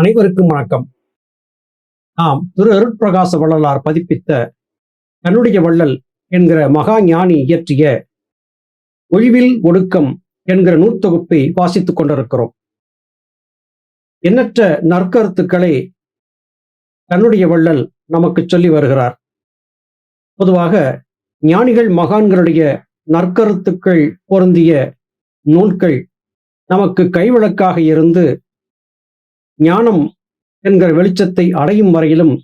அனைவருக்கும் வணக்கம். நாம் திரு அருட்பிரகாச வள்ளலார் பதிப்பித்த தன்னுடைய வள்ளல் என்கிற மகா ஞானி இயற்றிய ஒழிவில் ஒடுக்கம் என்கிற நூற்தொகுப்பை வாசித்துக் கொண்டிருக்கிறோம். எண்ணற்ற நற்கருத்துக்களை தன்னுடைய வள்ளல் நமக்கு சொல்லி வருகிறார். பொதுவாக ஞானிகள் மகான்களுடைய நற்கருத்துக்கள் பொருந்திய நூல்கள் நமக்கு கைவிளக்காக இருந்து ஞானம் என்கிற வெளிச்சத்தை அடையும் வரையிலும்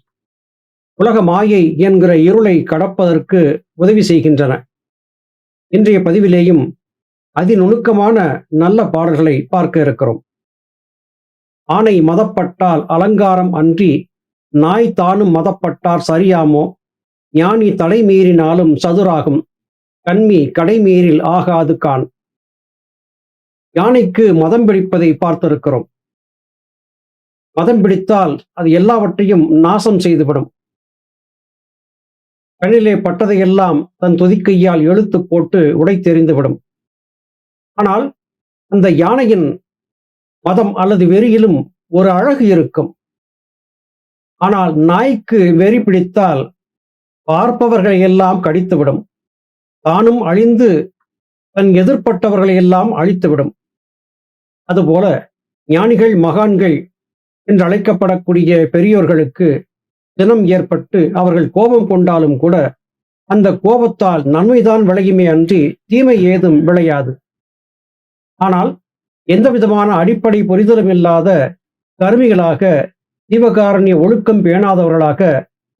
உலக மாயை என்கிற இருளை கடப்பதற்கு உதவி செய்கின்றன. இன்றைய பதிவிலேயும் அதிநுணுக்கமான நல்ல பாடல்களை பார்க்க இருக்கிறோம். ஆனை மதப்பட்டால் அலங்காரம் அன்றி நாய் தானும் மதப்பட்டார் சரியாமோ? ஞானி தடை மீறினாலும் சதுராகும் கண்மி கடைமீறில் ஆகாது கான். யானைக்கு மதம் பிடிப்பதை பார்த்திருக்கிறோம். மதம் பிடித்தால் அது எல்லாவற்றையும் நாசம் செய்துவிடும். கண்ணிலே பட்டதையெல்லாம் தன் துதிக்கையால் எழுத்து போட்டு உடை தெரிந்துவிடும். ஆனால் அந்த யானையின் மதம் அல்லது வெறியிலும் ஒரு அழகு இருக்கும். ஆனால் நாய்க்கு வெறி பிடித்தால் பார்ப்பவர்களை எல்லாம் கடித்துவிடும். தானும் அழிந்து தன் எதிர்ப்பட்டவர்களை எல்லாம் அழித்துவிடும். அதுபோல ஞானிகள் மகான்கள் என்று அழைக்கப்படக்கூடிய பெரியோர்களுக்கு தினம் ஏற்பட்டு அவர்கள் கோபம் கொண்டாலும் கூட அந்த கோபத்தால் நன்மைதான் விளையுமே அன்றி தீமை ஏதும் விளையாது. ஆனால் எந்த விதமான அடிப்படை புரிதலும் இல்லாத கருமிகளாக ஜீவகாரண்ய ஒழுக்கம் பேணாதவர்களாக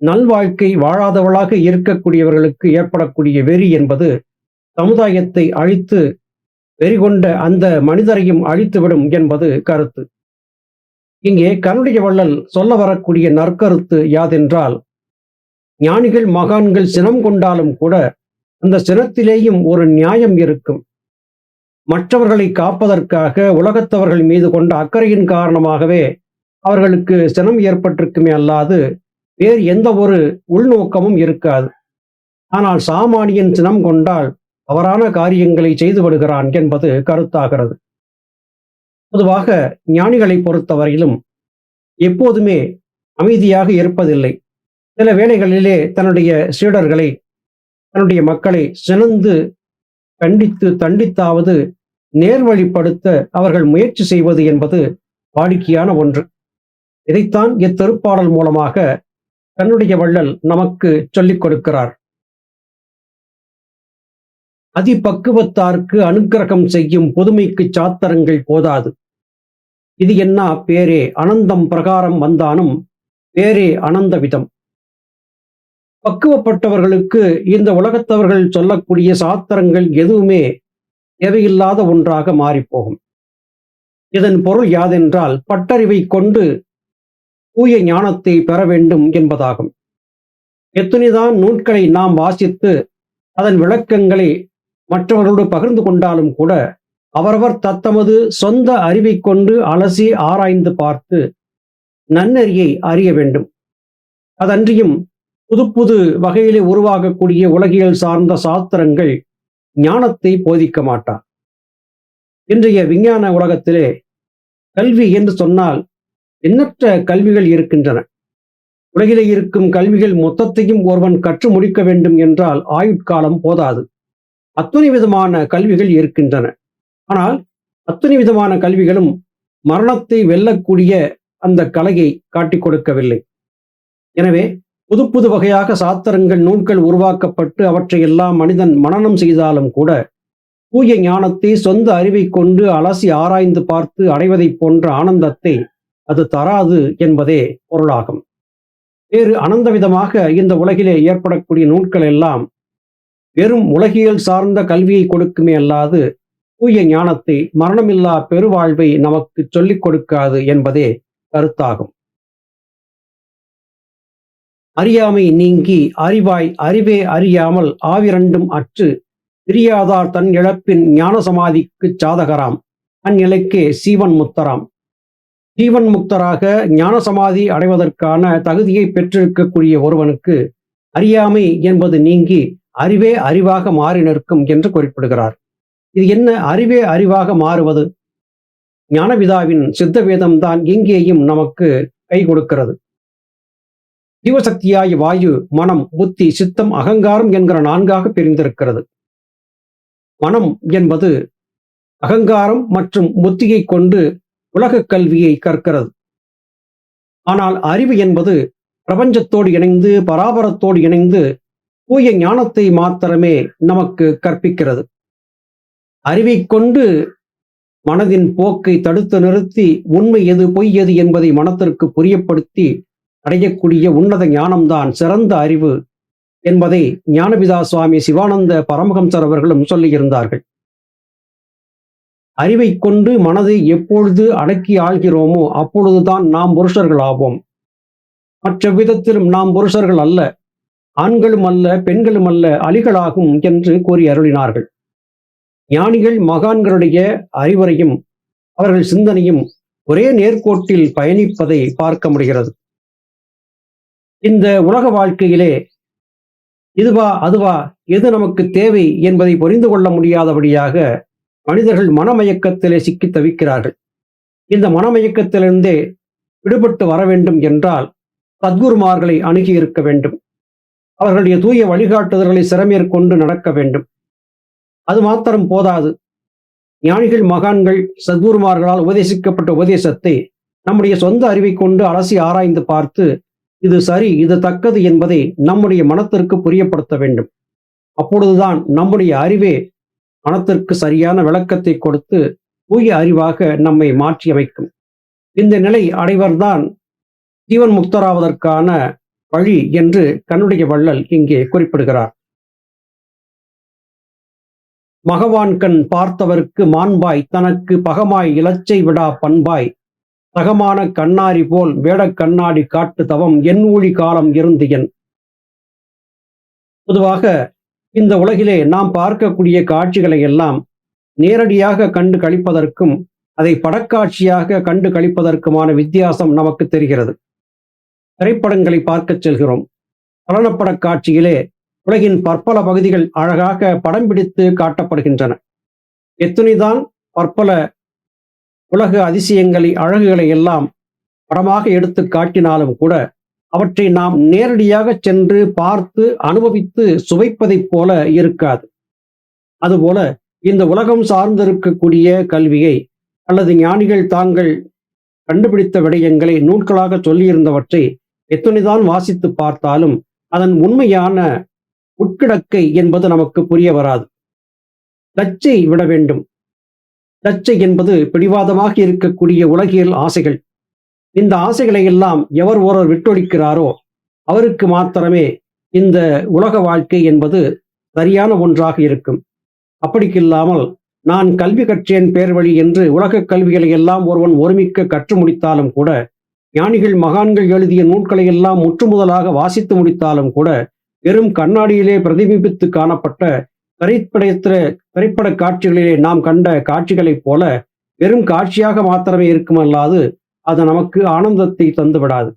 நல்வாழ்க்கை வாழாதவர்களாக இருக்கக்கூடியவர்களுக்கு ஏற்படக்கூடிய வெறி என்பது சமுதாயத்தை அழித்து வெறி கொண்ட அந்த மனிதரையும் அழித்துவிடும் என்பது கருத்து. இங்கே கருடைய வள்ளல் சொல்ல வரக்கூடிய நற்கருத்து யாதென்றால் ஞானிகள் மகான்கள் சினம் கொண்டாலும் கூட அந்த சினத்திலேயும் ஒரு நியாயம் இருக்கும். மற்றவர்களை காப்பதற்காக உலகத்தவர்கள் மீது கொண்ட அக்கறையின் காரணமாகவே அவர்களுக்கு சினம் ஏற்பட்டிருக்குமே அல்லாது வேறு எந்த ஒரு உள்நோக்கமும் இருக்காது. ஆனால் சாமானியன் சினம் கொண்டால் தவறான காரியங்களை செய்து விடுகிறான் என்பது கருத்தாகிறது. பொதுவாக ஞானிகளை பொறுத்தவரையிலும் எப்போதுமே அமைதியாக இருப்பதில்லை. சில வேளைகளிலே தன்னுடைய சீடர்களை தன்னுடைய மக்களை சினந்து கண்டித்து தண்டித்தாவது நேர்வழிப்படுத்த அவர்கள் முயற்சி செய்வது என்பது வாடிக்கையான ஒன்று. இதைத்தான் இத்திருப்பாடல் மூலமாக தன்னுடைய வள்ளல் நமக்கு சொல்லிக் கொடுக்கிறார். அதிபக்குவத்தார்க்கு அனுக்கிரகம் செய்யும் புதுமைக்கு சாத்திரங்கள் போதாது. இது என்ன பேரே அனந்தம் பிரகாரம் வந்தானும் பேரே அனந்த விதம். பக்குவப்பட்டவர்களுக்கு இந்த உலகத்தவர்கள் சொல்லக்கூடிய சாத்திரங்கள் எதுவுமே தேவையில்லாத ஒன்றாக மாறிப்போகும். இதன் பொருள் யாதென்றால் பட்டறிவை கொண்டு தூய ஞானத்தை பெற வேண்டும் என்பதாகும். எத்தனைதான் நூல்களை நாம் வாசித்து அதன் விளக்கங்களை மற்றவர்களோடு பகிர்ந்து கொண்டாலும் கூட அவரவர் தத்தமது சொந்த அறிவை கொண்டு அலசி ஆராய்ந்து பார்த்து நன்னறியை அறிய வேண்டும். அதன்றியும் புதுப்புது வகையிலே உருவாகக்கூடிய உலகியல் சார்ந்த சாஸ்திரங்கள் ஞானத்தை போதிக்க மாட்டார் இன்றைய விஞ்ஞான உலகத்திலே கல்வி என்று சொன்னால் எண்ணற்ற கல்விகள் இருக்கின்றன. உலகிலே இருக்கும் கல்விகள் மொத்தத்தையும் ஒருவன் கற்று முடிக்க வேண்டும் என்றால் ஆயுட்காலம் போதாது. அத்துணை விதமான கல்விகள் இருக்கின்றன. ஆனால் அத்தனை விதமான கல்விகளும் மரணத்தை வெல்லக்கூடிய அந்த கலையை காட்டிக் கொடுக்கவில்லை. எனவே புது புது வகையாக சாத்திரங்கள் நூல்கள் உருவாக்கப்பட்டு அவற்றை எல்லாம் மனிதன் மனனம் செய்தாலும் கூட தூய ஞானத்தை சொந்த அறிவை கொண்டு அலசி ஆராய்ந்து பார்த்து அடைவதைப் போன்ற ஆனந்தத்தை அது தராது என்பதே பொருளாகும். வேறு அனந்த விதமாக இந்த உலகிலே ஏற்படக்கூடிய நூல்கள் எல்லாம் வெறும் உலகியல் சார்ந்த கல்வியை கொடுக்குமே அல்லாது தூய ஞானத்தை மரணமில்லா பெருவாழ்வை நமக்கு சொல்லிக் கொடுக்காது என்பதே கருத்தாகும். அறியாமை நீங்கி அறிவாய் அறிவே அறியாமல் ஆவிரண்டும் அற்று பிரியாதார் தன் இழப்பின் ஞான சமாதிக்கு சாதகராம் அந்நிலைக்கே சீவன் முத்தராம். ஜீவன் முக்தராக ஞான சமாதி அடைவதற்கான தகுதியை பெற்றிருக்கக்கூடிய ஒருவனுக்கு அறியாமை என்பது நீங்கி அறிவே அறிவாக மாறி நிற்கும் என்று குறிப்பிடுகிறார். இது என்ன அறிவே அறிவாக மாறுவது? ஞானபிதாவின் சித்த வேதம்தான் இங்கேயும் நமக்கு கை கொடுக்கிறது. ஜீவசக்தியாய் வாயு மனம் புத்தி சித்தம் அகங்காரம் என்கிற நான்காக பிரிந்திருக்கிறது. மனம் என்பது அகங்காரம் மற்றும் புத்தியை கொண்டு உலக கல்வியை கற்கிறது. ஆனால் அறிவு என்பது பிரபஞ்சத்தோடு இணைந்து பராபரத்தோடு இணைந்து தூய ஞானத்தை மாத்திரமே நமக்கு கற்பிக்கிறது. அறிவை கொண்டு மனதின் போக்கை தடுத்து நிறுத்தி உண்மை எது பொய் எது என்பதை மனத்திற்கு புரியப்படுத்தி அடையக்கூடிய உன்னத ஞானம்தான் சிறந்த அறிவு என்பதை ஞானபிதா சுவாமி சிவானந்த பரமஹம்சர் அவர்களும் சொல்லியிருந்தார்கள். அறிவை கொண்டு மனதை எப்பொழுது அடக்கி ஆள்கிறோமோ அப்பொழுதுதான் நாம் புருஷர்கள் ஆவோம். மற்ற விதத்திலும் நாம் புருஷர்கள் அல்ல ஆண்களும் அல்ல பெண்களும் அல்ல அலிகளாகும் என்று கூறி அருளினார்கள். ஞானிகள் மகான்களுடைய அறிவுரையும் அவர்கள் சிந்தனையும் ஒரே நேர்கோட்டில் பயணிப்பதை பார்க்க முடிகிறது. இந்த உலக வாழ்க்கையிலே இதுவா அதுவா எது நமக்கு தேவை என்பதை புரிந்து கொள்ள முடியாதபடியாக மனிதர்கள் மனமயக்கத்திலே சிக்கி தவிக்கிறார்கள். இந்த மனமயக்கத்திலிருந்தே விடுபட்டு வர வேண்டும் என்றால் சத்குருமார்களை அணுகி இருக்க வேண்டும். அவர்களுடைய தூய வழிகாட்டுதல்களை சிறமேற்கொண்டு நடக்க வேண்டும். அது மாத்திரம் போதாது. ஞானிகள் மகான்கள் சத்குருமார்களால் உபதேசிக்கப்பட்ட உபதேசத்தை நம்முடைய சொந்த அறிவை கொண்டு அலசி ஆராய்ந்து பார்த்து இது சரி இது தக்கது என்பதை நம்முடைய மனத்திற்கு புரியப்படுத்த வேண்டும். அப்பொழுதுதான் நம்முடைய அறிவே மனத்திற்கு சரியான விளக்கத்தை கொடுத்து தூய அறிவாக நம்மை மாற்றி அமைக்கும். இந்த நிலை அடைவர்தான் ஜீவன் முக்தராவதற்கான வழி என்று கண்ணுடைய வள்ளல் இங்கே குறிப்பிடுகிறார். மகவான்கண் பார்த்தவர்க்கு மாண்பாய் தனக்கு பகமாய் இலச்சை விடா பண்பாய். தகமான கண்ணாரி போல் வேடக் கண்ணாடி காட்டு தவம் என் ஊழி காலம் இருந்து என் பொதுவாக இந்த உலகிலே நாம் பார்க்கக்கூடிய காட்சிகளை எல்லாம் நேரடியாக கண்டு கழிப்பதற்கும் அதை படக்காட்சியாக கண்டு கழிப்பதற்குமான வித்தியாசம் நமக்கு தெரிகிறது. திரைப்படங்களை பார்க்கச் செல்கிறோம். பலனப்பட காட்சியிலே உலகின் பற்பல பகுதிகள் அழகாக படம் பிடித்து காட்டப்படுகின்றன. எத்துணிதான் பற்பல உலக அதிசயங்களை அழகுகளை எல்லாம் படமாக எடுத்து காட்டினாலும் கூட அவற்றை நாம் நேரடியாக சென்று பார்த்து அனுபவித்து சுவைப்பதைப் போல இருக்காது. அதுபோல இந்த உலகம் சார்ந்திருக்கக்கூடிய கல்வியை அல்லது ஞானிகள் தாங்கள் கண்டுபிடித்த விடயங்களை நூல்களாக சொல்லியிருந்தவற்றை எத்துணைதான் வாசித்து பார்த்தாலும் அதன் உண்மையான உட்கிடக்கை என்பது நமக்கு புரிய வராது. தச்சை விட வேண்டும். தச்சை என்பது பிடிவாதமாக இருக்கக்கூடிய உலகியல் ஆசைகள். இந்த ஆசைகளை எல்லாம் எவர் ஒருவர் விட்டொழிக்கிறாரோ அவருக்கு மாத்திரமே இந்த உலக வாழ்க்கை என்பது சரியான ஒன்றாக இருக்கும். அப்படிக்கில்லாமல் நான் கல்வி கற்றேன் பேர் வழி என்று உலக கல்விகளை எல்லாம் ஒருவன் ஒருமிக்க கற்று முடித்தாலும் கூட ஞானிகள் மகான்கள் எழுதிய நூல்களை எல்லாம் முற்றுமுதலாக வாசித்து முடித்தாலும் கூட வெறும் கண்ணாடியிலே பிரதிபிம்பித்து காணப்பட்ட திரைப்படத்திர திரைப்பட காட்சிகளிலே நாம் கண்ட காட்சிகளைப் போல வெறும் காட்சியாக மாத்திரமே இருக்குமல்லாது அது நமக்கு ஆனந்தத்தை தந்துவிடாது.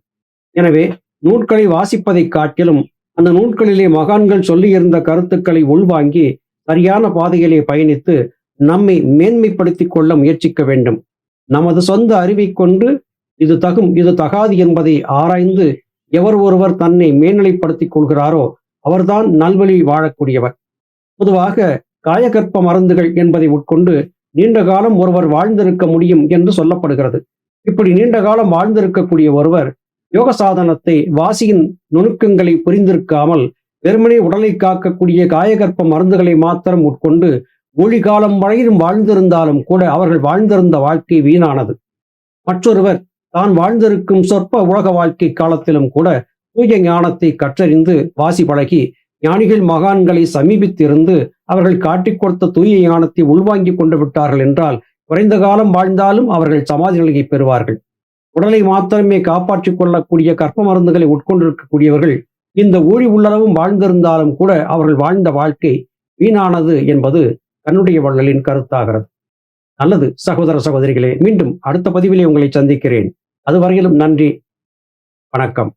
எனவே நூல்களை வாசிப்பதை காட்டிலும் அந்த நூல்களிலே மகான்கள் சொல்லியிருந்த கருத்துக்களை உள்வாங்கி சரியான பாதையிலே பயணித்து நம்மை மேன்மைப்படுத்திக் கொள்ள முயற்சிக்க வேண்டும். நமது சொந்த அறிவை கொண்டு இது தகும் இது தகாது என்பதை ஆராய்ந்து எவர் ஒருவர் தன்னை மேல்நிலைப்படுத்திக் கொள்கிறாரோ அவர்தான் நல்வழி வாழக்கூடியவர். பொதுவாக காயகற்ப மருந்துகள் என்பதை உட்கொண்டு நீண்ட காலம் ஒருவர் வாழ்ந்திருக்க முடியும் என்று சொல்லப்படுகிறது. இப்படி நீண்ட காலம் வாழ்ந்திருக்கக்கூடிய ஒருவர் யோக சாதனத்தை வாசியின் நுணுக்கங்களை புரிந்திருக்காமல் வெறுமனே உடலை காக்கக்கூடிய காயகற்ப மருந்துகளை மாத்திரம் உட்கொண்டு ஒளி காலம் வரையிலும் வாழ்ந்திருந்தாலும் கூட அவர்கள் வாழ்ந்திருந்த வாழ்க்கை வீணானது. மற்றொருவர் தான் வாழ்ந்திருக்கும் சொற்ப உலக வாழ்க்கை காலத்திலும் கூட தூய ஞானத்தை கற்றறிந்து வாசி பழகி ஞானிகள் மகான்களை சமீபித்திருந்து அவர்கள் காட்டிக் கொடுத்த தூய ஞானத்தை உள்வாங்கிக் கொண்டு விட்டார்கள் என்றால் குறைந்த காலம் வாழ்ந்தாலும் அவர்கள் சமாதி நிலையை பெறுவார்கள். உடலை மாத்திரமே காப்பாற்றிக் கொள்ளக்கூடிய கற்ப மருந்துகளை உட்கொண்டிருக்கக்கூடியவர்கள் இந்த ஊழி உள்ளளவும் வாழ்ந்திருந்தாலும் கூட அவர்கள் வாழ்ந்த வாழ்க்கை வீணானது என்பது தன்னுடைய வள்ளலின் கருத்தாகிறது. நல்லது சகோதர சகோதரிகளே மீண்டும் அடுத்த பதிவிலே உங்களை சந்திக்கிறேன். அதுவரையிலும் நன்றி வணக்கம்.